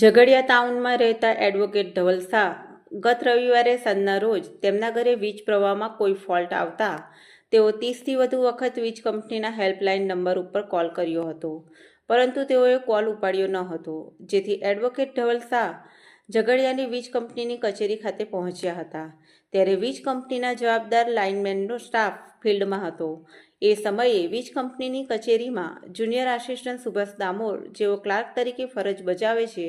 ઝઘડિયા ટાઉનમાં રહેતા એડવોકેટ ધવલ ગત રવિવારે સાંજના રોજ તેમના ઘરે વીજ પ્રવાહમાં કોઈ ફોલ્ટ આવતા તેઓ ત્રીસથી વધુ વખત વીજ કંપનીના હેલ્પલાઇન નંબર ઉપર કોલ કર્યો હતો. પરંતુ તેઓએ કોલ ઉપાડ્યો ન હતો, જેથી એડવોકેટ ધવલ ઝઘડિયાની વીજ કંપનીની કચેરી ખાતે પહોંચ્યા હતા. ત્યારે વીજ કંપનીના જવાબદાર લાઇનમેનનો સ્ટાફ ફિલ્ડમાં હતો. એ સમયે વીજ કંપનીની કચેરીમાં જુનિયર આસિસ્ટન્ટ સુભાષ દામોર જેઓ ક્લાર્ક તરીકે ફરજ બજાવે છે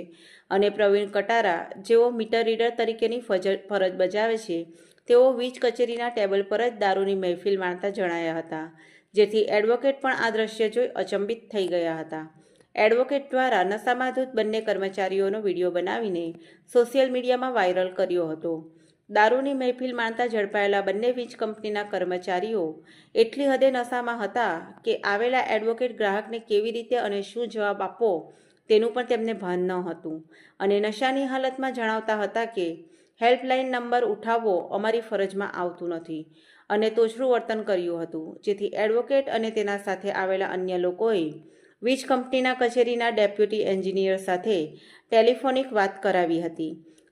અને પ્રવીણ કટારા જેઓ મીટર રીડર તરીકેની ફરજ બજાવે છે, તેઓ વીજ કચેરીના ટેબલ પર જ દારૂની મહેફિલ માણતા જણાયા હતા, જેથી એડવોકેટ પણ આ દ્રશ્ય જોઈ અચંબિત થઈ ગયા હતા. એડવોકેટ દ્વારા નશામાં બંને કર્મચારીઓનો વીડિયો બનાવીને સોશિયલ મીડિયામાં વાયરલ કર્યો હતો. દારૂની મહેફિલ માણતા ઝડપાયેલા બંને વીજ કંપનીના કર્મચારીઓ એટલી હદે નશામાં હતા કે આવેલા એડવોકેટ ગ્રાહકને કેવી રીતે અને શું જવાબ આપવો તેનું પણ તેમને ભાન ન હતું. અને નશાની હાલતમાં જણાવતા હતા કે, હેલ્પલાઇન નંબર ઉઠાવવો અમારી ફરજમાં આવતું નથી. અને તોછરું વર્તન કર્યું હતું. જેથી એડવોકેટ અને તેના સાથે આવેલા અન્ય લોકોએ વીજ કંપનીના કચેરીના ડેપ્યુટી એન્જિનિયર સાથે ટેલિફોનિક વાત કરાવી હતી.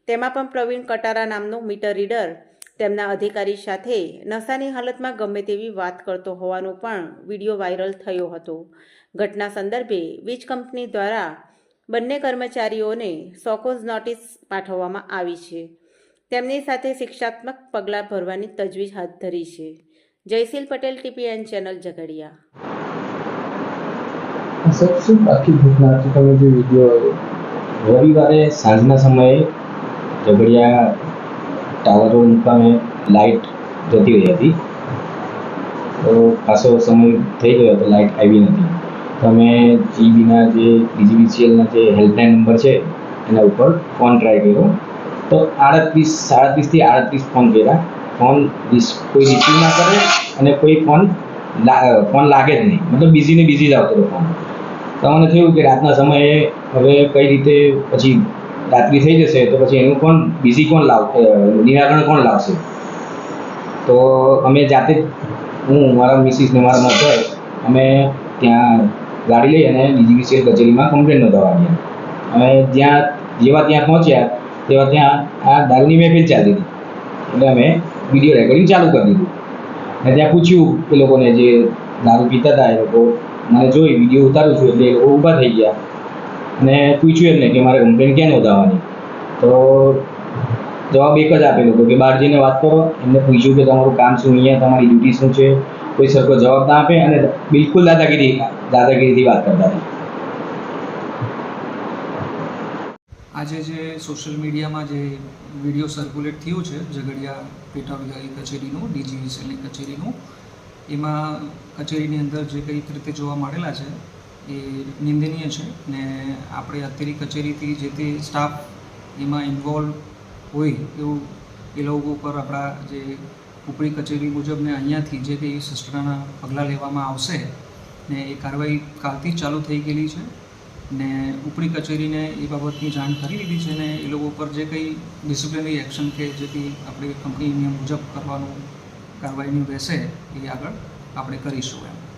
તેમાં પણ પ્રવીણ કટારા નામનો મીટર રીડર તેમના અધિકારી સાથે નશાની હાલતમાં ગમે તેવી વાત કરતો હોવાનો પણ વીડિયો વાયરલ થયો હતો. ઘટના સંદર્ભે વીજ કંપની દ્વારા બંને કર્મચારીઓને સોકોઝ નોટિસ પાઠવવામાં આવી છે. તેમની સાથે શિક્ષાત્મક પગલાં ભરવાની તજવીજ હાથ ધરી છે. Jayshil Patel, TPN channel Jhagadia. Sir, શું આખી ઘટના તમે જે વીડિયો રવિવારે સાંજના સમયે ઝઘડિયા ટાવર રોડ મુકામે લાઇટ જતી રહી હતી. તો ખાસો સમય થઈ ગયો હતો લાઇટ આવી નથી. તો અમે જીબીના જે ડીજીવીસીએલના જે હેલ્પલાઇન નંબર છે, એના ઉપર ફોન ટ્રાય કર્યો. તો આડત્રીસ સાડત્રીસથી આડત્રીસ ફોન કર્યા. ફોન કોઈ રિસીવ ના કરે અને કોઈ ફોન ફોન લાગે જ નહીં. મતલબ બિઝી ને બિઝી જ આવતો હતો ફોન તો મને થયું કે રાતના સમયે હવે કઈ રીતે પછી રાત્રિ થઈ જશે તો પછી એનું કોણ, બીજી કોણ લાવ નિરાકરણ કોણ લાવશે? તો અમે જાતે હું, મારા મિસિસ ને મારા મધર અમે ત્યાં ગાડી લઈ અને ડીજીવીસીએલ કચેરીમાં કમ્પ્લેન નોંધાવવા ગયા અમે જ્યાં, જેવા ત્યાં પહોંચ્યા, તેવા ત્યાં આ દારૂની મહેફિલ ચાલી હતી. એટલે અમે વીડિયો રેકોર્ડિંગ ચાલુ કરી દીધું. અને ત્યાં પૂછ્યું એ લોકોને જે દારૂ પીતા હતા એ લોકો, મને જોઈ વીડિયો ઉતારું છું. એટલે એ લોકો ઊભા થઈ ગયા. અને પૂછ્યું એમને કે મારે કમ્પ્લેન ક્યાં નોંધાવવાની તો જવાબ એક જ આપેલો હતો કે બહાર જઈને વાત કરો. એમને પૂછ્યું કે, તમારું કામ શું અહીંયા? તમારી ડ્યુટી શું છે? કોઈ સરખો જવાબ ના આપે અને બિલકુલ દાદાગીરી, દાદાગીરીથી વાત કરતા આજે જે સોશિયલ મીડિયામાં જે વીડિયો સર્ક્યુલેટ થયું છે, ઝઘડિયા પેટા વિભાગી કચેરીનું ડીજીવીસીએલની કચેરીનું, એમાં કચેરીની અંદર જે કઈ રીતે જોવા મળેલા છે એ નિંદનીય છે ને આપણે અત્યારે કચેરીથી જે તે સ્ટાફ એમાં ઇન્વોલ્વ હોય એવું એ લોકો ઉપર આપણા જે ઉપરી કચેરી મુજબ ને અહીંયાથી જે કંઈ શસ્ત્રના પગલાં લેવામાં આવશે ને એ કાર્યવાહી કાલથી ચાલુ થઈ ગયેલી છે ને ઉપરી કચેરીને એ બાબતની જાણ કરી દીધી છે ને એ લોકો પર જે કંઈ ડિસિપ્લિનરી એક્શન કે જે કંઈ આપણી કંપની નિયમ મુજબ કરવાનું કાર્યવાહીનું રહેશે એ આગળ આપણે કરીશું એમ.